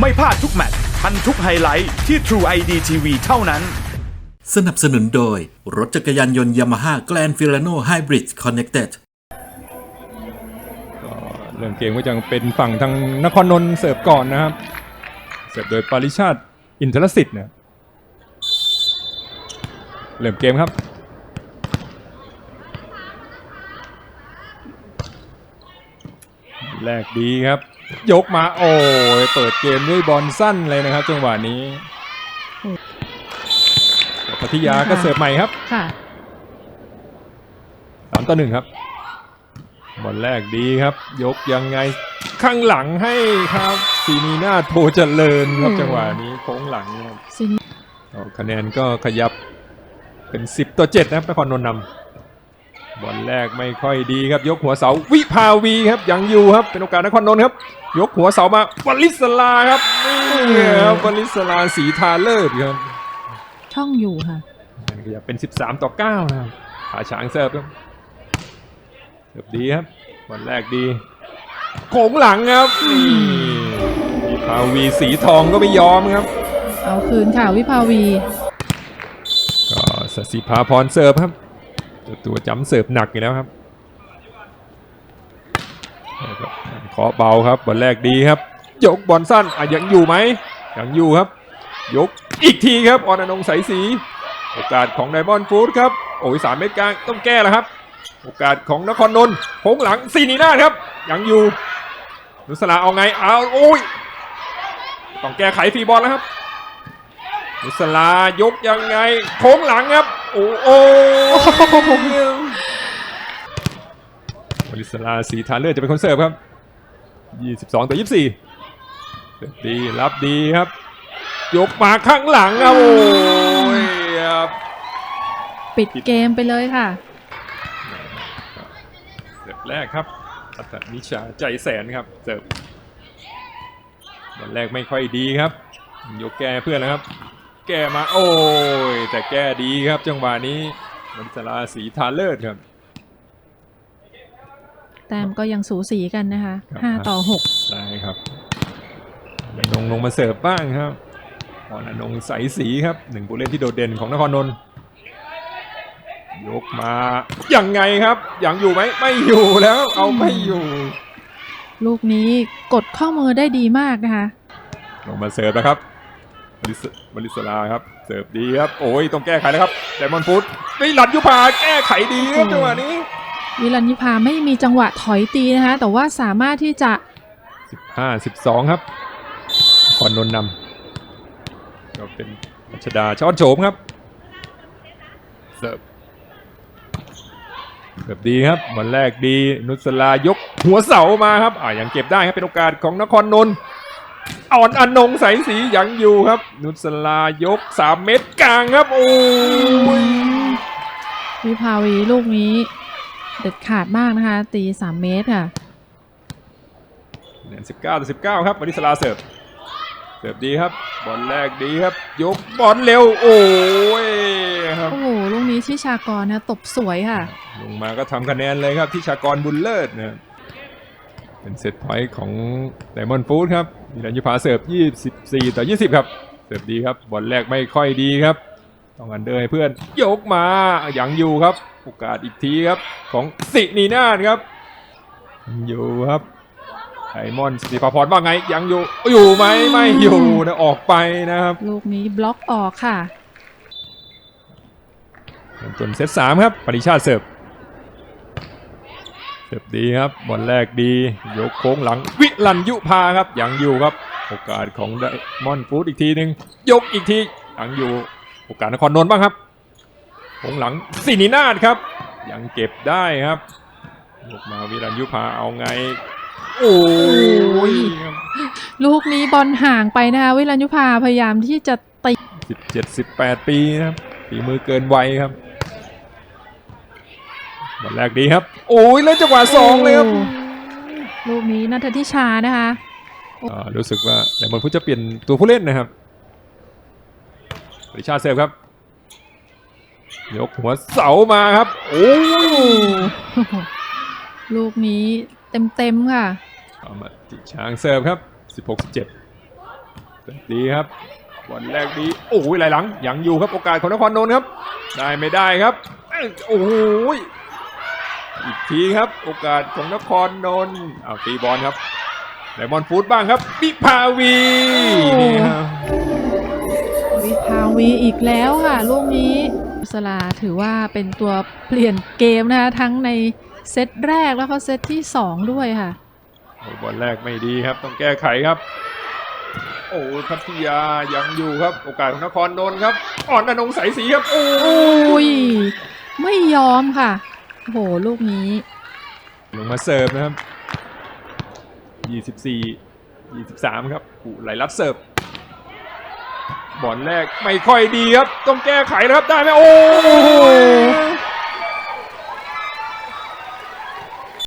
ไม่พลาดทุกแมตช์ทันทุกไฮไลท์ที่ True ID TV เท่านั้น สนับสนุนโดย รถจักรยานยนต์ยามาฮ่าแกลนฟิลาโนไฮบริดคอนเน c เต็ด ก็เริ่มเกมก็จะเป็นฝั่งทางนครนนท์เสิร์ฟก่อนนะครับ เสิร์ฟโดยปริชาติอินทรสิทธิ์นะเริ่มเกมครับ แรกดีครับ ยกมาโอ้ยเปิดเกมด้วยบอลสั้นเลยนะครับ จังหวะนี้พัทยาก็เสิร์ฟใหม่ครับค่ะสามต่อหนึ่งครับบอลแรกดีครับ ยกยังไงข้างหลังให้ครับซีนีนาโทเจริญครับโอ้จังหวะนี้โค้งหลังครับซินเอาคะแนนก็ขยับเป็น10ต่อ7นะครับนครนนท์นำ บอลแรกไม่ค่อยดีครับ ยกหัวเสาวิภาวีครับยังอยู่ครับเป็นโอกาสนครนนท์ครับ ยกหัวเสามาวลิสลาครับนี่ครับวลิสลาสีทาเลิศครับช่องอยู่ค่ะคะแนนขยับเป็น 13 ต่อ 9 นะครับขาช้างเสิร์ฟครับเสิร์ฟดีครับบอลแรกดีโค้งหลังครับนี่วิภาวีสีทองก็ไม่ยอมครับ เอาคืนค่ะวิภาวี ก็สศิภาพรเสิร์ฟครับ ตัวตัวจำเสิร์ฟหนักอยู่แล้วครับนะครับเบาครับบอลแรกดีครับ ยกบอลสั้นอะยังอยู่ไหมยังอยู่ครับ ยกอีกทีครับออนอนงใสศรีโอกาสของไดมอนด์ฟูดครับโอ้ยสามเมตรกลางต้องแก้แล้วครับ โอกาสของนครนนท์โค้งหลังซีนีนาครับยังอยู่นุสลาเอาไงเอาโอ้ยต้องแก้ไขฟีบอลแล้วครับนุสลายกยังไงโค้งหลังครับ โอ้โอ้บริสลาสีทานเลือดจะเป็นคนเสิร์ฟครับ 22 ต่อ 24เสิร์ฟดีรับดีครับ ยกมาข้างหลังครับโอ้ยครับปิดเกมไปเลยค่ะเสิร์ฟแรกครับอัตนิชาใจแสนครับเสิร์ฟบอลแรกไม่ค่อยดีครับ ยกแกเพื่อนแล้วครับ แก้มา โอ้ย แต่แก้ดีครับจังหวะนี้บริสลาสีทานเลิศครับ แต้มก็ยังสูสีกันนะคะ ครับ5ต่อใช่ครับอนงลงมาเสิร์ฟบ้างครับพรอนงใสสีครับหนึ่งผู้เล่นที่โดดเด่นของนครนนท์ยกมายังไงครับยังอยู่ไหมไม่อยู่แล้วเอาไม่อยู่6ลูกนี้กดข้อมือได้ดีมากนะคะ ลงมาเสิร์ฟนะครับบ ริสบริสลาครับ เสิร์ฟดีครับ โอ้ย ต้องแก้ไขแล้วครับไดมอนด์ฟูดนี่หลัดยุพาแก้ไขดีครับจังหวะนี้วิรัญญิพาไม่มีจังหวะถอยตีนะคะ แต่ว่าสามารถที่จะ 15 12 ครับคอนนนท์นำก็เป็นรัชดาช้อนโฉมครับ เสิร์ฟเสิร์ฟดีครับบอลแรกดี นุสลายกหัวเสามาครับ อ่ายังเก็บได้ครับ เป็นโอกาสของนครนนท์ อ่อนอนงใสสียังอยู่ครับ นุสลายก3เมตรกลางครับ โอ้ยวิภาวีลูกนี้ เด็ดขาดมากนะคะ ตี3เมตรค่ะเน19ต่อ19ครับวริสลาเสิร์ฟเสิร์ฟดีครับ บอลแรกดีครับ ยกบอลเร็ว โอ้ยครับโอ้โหลูกนี้ที่ชากรนะตบสวยค่ะ ลงมาก็ทำคะแนนเลยครับที่ชากรบุญเลิศนะครับ เป็นเซตพอยต์ของไดมอนด์ฟูดครับมีรัญญภาเสิร์ฟ24 ต่อ 20 ครับ เสิร์ฟดีครับบอลแรกไม่ค่อยดีครับ ต้องอันเดอร์ให้เพื่อนยกมายังอยู่ครับโอกาสอีกทีครับ ของสินีนาถครับยังอยู่ครับไดมอนด์สิภาพรว่าไงยังอยู่ อยู่ไหมไม่อยู่นะออกไปนะครับ ลูกนี้บล็อกออกค่ะเริ่มต้นเซตสามครับปริชาติเสิร์ฟ เสิร์ฟดีครับบอลแรกดี ยกโค้งหลัง วิลันยุพาครับยังอยู่ครับ โอกาสของไดมอนด์ฟูดอีกทีหนึ่งยกอีกทียังอยู่ โอกาสนครนนท์บ้างครับโค้งหลังสินินาถครับ ยังเก็บได้ครับยกมาวิลันยุพาเอาไง โอ้ยลูกนี้บอลห่างไปนะคะวิรัญยุพาพยายามที่จะตีสิบเจ็ดสิบแปดปีนะครับฝีมือเกินวัยครับ บอลแรกดีครับ โอ้ยแล้วจังหวะสองเลยครับโลูกนี้นัทธิชานะคะอ่ารู้สึกว่าแต่บอลผู้จะเปลี่ยนตัวผู้เล่นนะครับปริชาติเซฟครับ ยกหัวเสามาครับ โอ้ยลูกนี้เต็มๆค่ะเอามาติช้างเซิร์ฟครับ 16 17 ดีครับบอลแรกดี โอ้ยไหลหลัง ยังอยู่ครับ โอกาสของนครนนท์ครับ ได้ไม่ได้ครับเอ้ยโอ้ย อีกทีครับ โอกาสของนครนนท์เอาตีบอลครับไดมอนด์ฟูดบ้างครับวิภาวีโอ้นี่ครับวิภาวีอีกแล้วค่ะลูกนี้สลาถือว่าเป็นตัวเปลี่ยนเกมนะคะทั้งในเซตแรกแล้วก็เซตที่ 2 ด้วยค่ะโอ้บอลแรกไม่ดีครับ ต้องแก้ไขครับ โอ้พัทยายังอยู่ครับ โอกาสของนครนนท์ครับ อ่อนอนงค์ใสศรีครับโอ้โอ้ยไม่ยอมค่ะ โอ้โห ลูกนี้ ลงมาเสิร์ฟนะครับ 24 23 ครับผู้ไหลรัดเสิร์ฟ บอลแรกไม่ค่อยดีครับ ต้องแก้ไขนะครับ ได้ไหมโอ้